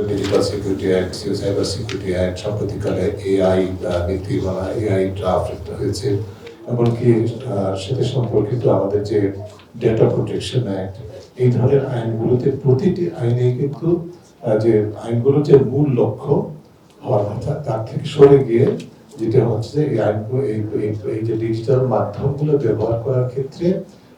Digital security act cyber security act সাম্প্রতিককালে AI নীতিমালা AI draft একটা হয়েছে এমনকি সাথে সম্পর্কিত আমাদের যে ডেটা প্রোটেকশন অ্যাক্ট এই ধরনের আইনগুলোতে প্রতিটি আইনে কিন্তু যে আইনগুলো যে মূল লক্ষ্য হওয়ার কথা তার থেকে সরে গিয়ে যেটা হচ্ছে এই আইনগুলো এই যে ডিজিটাল মাধ্যমগুলো ব্যবহার করার ক্ষেত্রে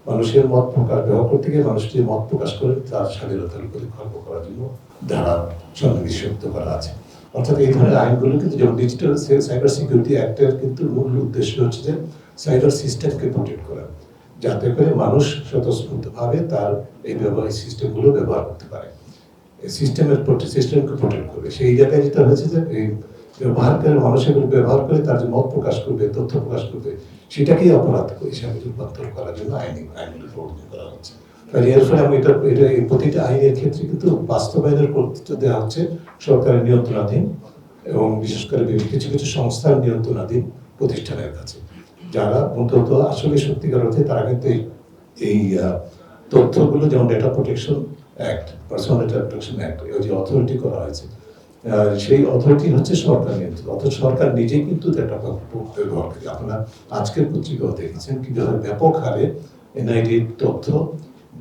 মানুষের মত প্রকাশ, ব্যবহার করতে গিয়ে মানুষ যে মত প্রকাশ করে, তার স্বাধীনতার উপরে খর্ব করার জন্য ধারা সন্নিবেশিত করা আছে। অর্থাৎ এই ধরনের আইনগুলো কিন্তু যেমন ডিজিটাল সাইবার সিকিউরিটি অ্যাক্টের কিন্তু মূল উদ্দেশ্য হচ্ছে যে সাইবার সিস্টেমকে প্রোটেক্ট করা, যাতে করে মানুষ স্বতঃস্ফূর্তভাবে তার এই ব্যবহার সিস্টেমগুলো ব্যবহার করতে পারে। সিস্টেমের সিস্টেমকে প্রোটেক্ট করবে। সেই জায়গায় যেটা হয়েছে যে এই ব্যবহারকারী মানুষ এগুলো ব্যবহার করে তার যে মত প্রকাশ করবে, তথ্য প্রকাশ করবে, সেটাকেই অপরাধ হিসাবে রূপান্তর করার জন্য আইনি আইনগুলো প্রবর্তন করা হচ্ছে। তাহলে এর ফলে আমি এটা এটা প্রতিটা আইনের ক্ষেত্রে কিন্তু বাস্তবায়নের কর্তৃত্ব দেওয়া হচ্ছে সরকারের নিয়ন্ত্রণাধীন এবং বিশেষ করে বিভিন্ন কিছু কিছু সংস্থার নিয়ন্ত্রণাধীন প্রতিষ্ঠানের কাছে। যারা অন্তত আসলে সত্যিকার অর্থে তারা কিন্তু এই তথ্যগুলো যেমন data protection act personal data protection act এই যে অথরিটি করা হয়েছে সেই অথরিটি হচ্ছে সরকার নিয়ন্ত্রণ। অথচ সরকার নিজেই কিন্তু করে আপনারা আজকের পত্রিকাও দেখেছেন কীভাবে ব্যাপক হারে এনআইডির তথ্য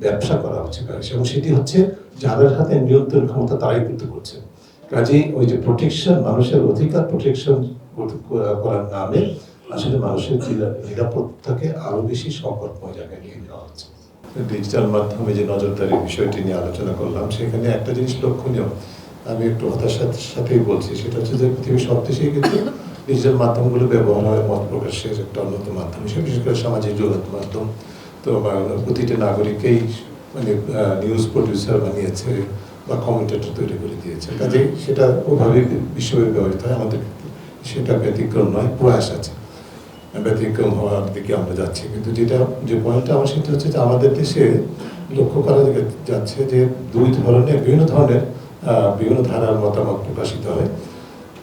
ব্যবসা করা হচ্ছে এবং সেটি হচ্ছে যাদের হাতে নিয়ন্ত্রণ ক্ষমতা তারাই কিন্তু করছে। কাজেই ওই যে প্রোটেকশন মানুষের অধিকার প্রোটেকশন করার নামে আসলে মানুষের নিরাপত্তাকে আরও বেশি সংকটময় জায়গায় নিয়ে যাওয়া হচ্ছে। ডিজিটাল মাধ্যমে যে নজরদারির বিষয়টি নিয়ে আলোচনা করলাম, সেখানে একটা জিনিস লক্ষণীয়। আমি একটু হতাশার সাথেই বলছি সেটা হচ্ছে যে পৃথিবীর সব দেশেই কিন্তু ডিজিটাল মাধ্যমগুলো ব্যবহার হয় মত প্রকাশের একটা অন্যতম মাধ্যম হিসেবে বিশেষ করে সামাজিক যোগাযোগ মাধ্যম। তো প্রতিটি নাগরিককেই মানে নিউজ প্রডিউসার বানিয়েছে বা কমেন্টেটর তৈরি করে দিয়েছে। কাজেই সেটা ওভাবে বিশ্বব্যাপী ব্যবহৃত হয় আমাদের সেটা ব্যতিক্রম নয় প্রয়াস আছে। ব্যতিক্রম হওয়ার দিকে আমরা যাচ্ছি। কিন্তু যেটা যে পয়েন্টটা আমার সেটা হচ্ছে যে আমাদের দেশে লক্ষ্য করা যাচ্ছে যে দুই ধরনের বিভিন্ন ধরনের বিভিন্ন ধারার মতামত প্রকাশিত হয়।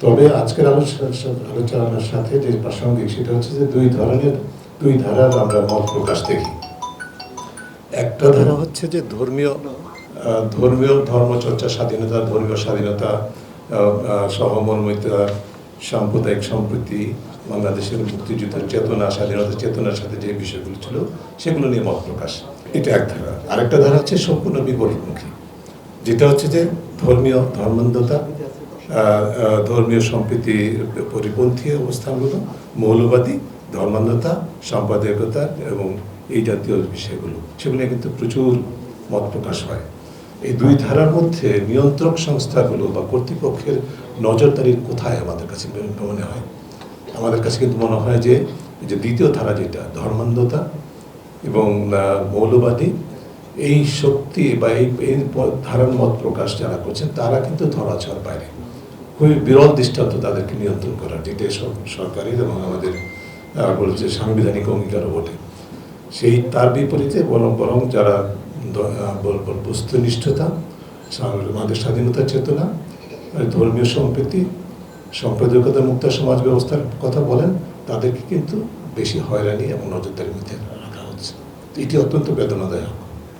তবে আজকের আলোচনা আলোচনার সাথে যে প্রাসঙ্গিক সেটা হচ্ছে যে দুই ধরনের দুই ধারার আমরা মত প্রকাশ দেখি। একটা ধারা হচ্ছে যে ধর্মীয় ধর্মীয় ধর্মচর্চা, স্বাধীনতা, ধর্মীয় স্বাধীনতা সহমর্মিতা সাম্প্রদায়িক সম্প্রীতি, বাংলাদেশের মুক্তিযুদ্ধের চেতনা, স্বাধীনতা চেতনার সাথে যে বিষয়গুলো ছিল, সেগুলো নিয়ে মত প্রকাশ। এটা এক ধারা। আরেকটা ধারা হচ্ছে সম্পূর্ণ বিপরীতমুখী। যেটা হচ্ছে যে ধর্মীয় ধর্মান্ধতা ধর্মীয় সম্প্রীতির পরিপন্থী অবস্থানগুলো, মৌলবাদী ধর্মান্ধতা, সাম্প্রদায়িকতা এবং এই জাতীয় বিষয়গুলো, সেগুলো কিন্তু প্রচুর মত প্রকাশ হয়। এই দুই ধারার মধ্যে নিয়ন্ত্রক সংস্থাগুলো বা কর্তৃপক্ষের নজরদারির কোথায় আমাদের কাছে মনে হয়? আমাদের কাছে কিন্তু মনে হয় যে যে দ্বিতীয় ধারা যেটা, ধর্মান্ধতা এবং মৌলবাদী এই শক্তি বা এই এই ধারার মত প্রকাশ যারা করছেন, তারা কিন্তু ধরাছোঁয়ার বাইরে খুবই বিরল দৃষ্টান্ত তাদেরকে নিয়ন্ত্রণ করার, যেটা সর- সরকারের এবং আমাদের বলছে সাংবিধানিক অঙ্গীকারও বটে। সেই, তার বিপরীতে বরং বরং যারা বস্তুনিষ্ঠতা আমাদের স্বাধীনতার চেতনা ধর্মীয় সম্প্রীতি সাম্প্রদায়িকতা মুক্ত সমাজ ব্যবস্থার কথা বলেন, তাদেরকে কিন্তু বেশি হয়রানি এবং নজরদারির মধ্যে রাখা হচ্ছে। এটি অত্যন্ত বেদনাদায়ক।